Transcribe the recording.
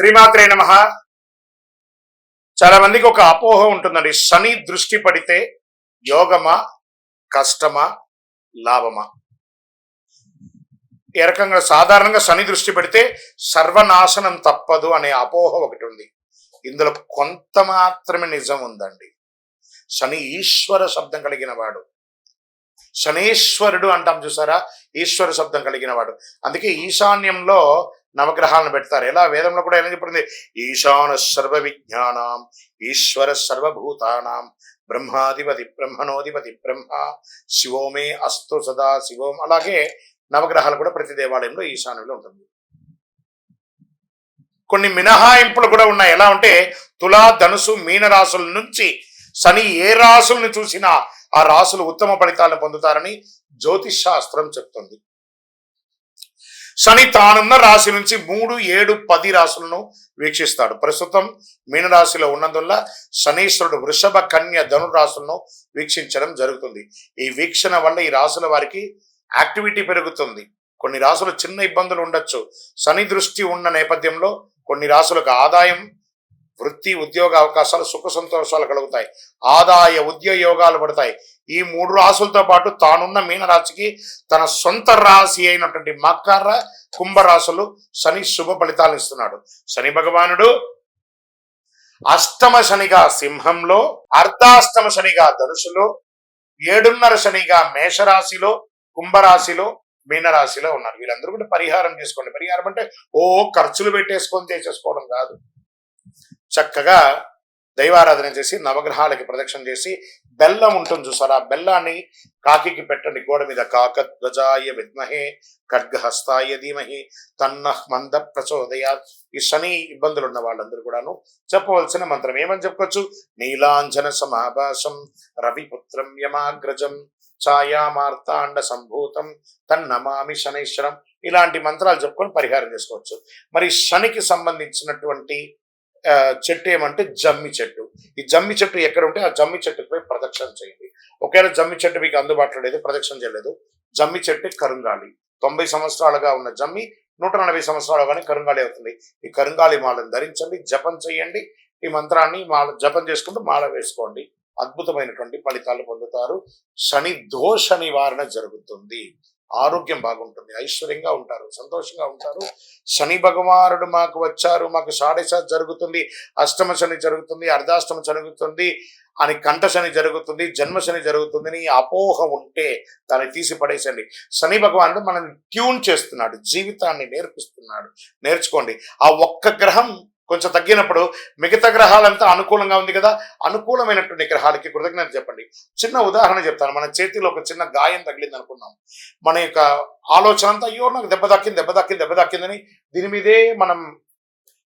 శ్రీమాత్రే నమ. చాలా మందికి ఒక అపోహ ఉంటుందండి. శని దృష్టి పడితే యోగమా కష్టమా లాభమా? ఏ రకంగా సాధారణంగా శని దృష్టి పెడితే సర్వనాశనం తప్పదు అనే అపోహ ఒకటి ఉంది. ఇందులో కొంత మాత్రమే నిజం ఉందండి. శని ఈశ్వర శబ్దం కలిగిన వాడు. శనీశ్వరుడు అంటాం చూసారా? ఈశ్వర శబ్దం కలిగిన వాడు. అందుకే ఈశాన్యంలో నవగ్రహాలను పెడతారు. ఎలా? వేదంలో కూడా ఎలా చెప్పింది? ఈశాన సర్వ విజ్ఞానం ఈశ్వర సర్వభూతానాం బ్రహ్మాధిపతి బ్రహ్మణోధిపతి బ్రహ్మ శివోమే అస్తు సదా శివోం అలాగే నవగ్రహాలు కూడా ప్రతి దేవాలయంలో ఈశాన్యంలో ఉంటుంది. కొన్ని మినహాయింపులు కూడా ఉన్నాయి. ఎలా అంటే తులా ధనుసు మీన రాసుల నుంచి శని ఏ రాసుల్ని చూసినా ఆ రాసులు ఉత్తమ ఫలితాలను పొందుతారని జ్యోతిష్ శాస్త్రం చెప్తుంది. శని తానున్న రాశి నుంచి మూడు ఏడు పది రాశులను వీక్షిస్తాడు. ప్రస్తుతం మీనరాశిలో ఉన్నందువల్ల శనీశ్వరుడు వృషభ కన్య ధను రాశులను వీక్షించడం జరుగుతుంది. ఈ వీక్షణ వల్ల ఈ రాశుల వారికి యాక్టివిటీ పెరుగుతుంది. కొన్ని రాసులు చిన్న ఇబ్బందులు ఉండొచ్చు. శని దృష్టి ఉన్న నేపథ్యంలో కొన్ని రాసులకు ఆదాయం వృత్తి ఉద్యోగ అవకాశాలు సుఖ సంతోషాలు కలుగుతాయి. ఆదాయ ఉద్యోగాలు పడతాయి. ఈ మూడు రాసులతో పాటు తానున్న మీనరాశికి తన సొంత రాశి అయినటువంటి మకర కుంభరాశులు శని శుభ ఫలితాలు ఇస్తున్నాడు. శని భగవానుడు అష్టమ శనిగా సింహంలో అర్ధాష్టమ శనిగా ధనుసులో ఏడున్నర శనిగా మేషరాశిలో కుంభరాశిలో మీనరాశిలో ఉన్నారు. వీళ్ళందరూ కూడా పరిహారం చేసుకోండి. పరిహారం అంటే ఓ ఖర్చులు పెట్టేసుకొని చేసేసుకోవడం కాదు. చక్కగా దైవారాధన చేసి నవగ్రహాలకి ప్రదక్షిణ చేసి బెల్లం ఉంటుంది చూసారా? బెల్లాన్ని కాకికి పెట్టండి. గోడ మీద కాక ధ్వజాయ విద్మహే ఖడ్గహస్తాయ ధీమహి తన్న మంద ప్రచోదయా. ఈ శని ఇబ్బందులు ఉన్న వాళ్ళందరూ కూడాను చెప్పవలసిన మంత్రం ఏమని చెప్పుకోవచ్చు? నీలాంజన సమాభాసం రవిపుత్రం యమాగ్రజం ఛాయామార్తాండ సంభూతం తన్నమామి శనైశ్వరం. ఇలాంటి మంత్రాలు చెప్పుకొని పరిహారం చేసుకోవచ్చు. మరి శనికి సంబంధించినటువంటి చెట్టు ఏమంటే జమ్మి చెట్టు. ఈ జమ్మి చెట్టు ఎక్కడ ఉంటే ఆ జమ్మి చెట్టుకు పోయి ప్రదక్షిణ చేయండి. ఒకవేళ జమ్మి చెట్టు మీకు అందుబాటులో లేదు ప్రదక్షిణ చేయలేదు. జమ్మి చెట్టు కరుంగాలి. తొంభై సంవత్సరాలుగా ఉన్న జమ్మి నూట నలభై సంవత్సరాలు కానీ కరుంగాలి అవుతుంది. ఈ కరుంగాలి మాలను ధరించండి జపం చేయండి. ఈ మంత్రాన్ని మాల జపం చేసుకుంటూ మాల వేసుకోండి. అద్భుతమైనటువంటి ఫలితాలు పొందుతారు. శని దోష నివారణ జరుగుతుంది. ఆరోగ్యం బాగుంటుంది ఐశ్వర్యంగా ఉంటారు సంతోషంగా ఉంటారు. శని భగవానుడు మాకు వచ్చారు మాకు షాడేశ జరుగుతుంది అష్టమ శని జరుగుతుంది అర్ధాష్టమ జరుగుతుంది అని కంఠ శని జరుగుతుంది జన్మ శని జరుగుతుంది అని అపోహ ఉంటే దాన్ని తీసి పడేసండి శని భగవానుడు మనల్ని ట్యూన్ చేస్తున్నాడు జీవితాన్ని నేర్పిస్తున్నాడు. నేర్చుకోండి. ఆ ఒక్క గ్రహం కొంచెం తగ్గినప్పుడు మిగతా గ్రహాలంతా అనుకూలంగా ఉంది కదా అనుకూలమైనటువంటి గ్రహాలకి కృతజ్ఞత చెప్పండి. చిన్న ఉదాహరణ చెప్తాను. మన చేతిలో ఒక చిన్న గాయం తగిలింది అనుకున్నాం మన యొక్క ఆలోచన అంతా అయ్యో నాకు దెబ్బ దక్కింది దెబ్బ దక్కింది దెబ్బ దక్కిందని దీని మీదే మనం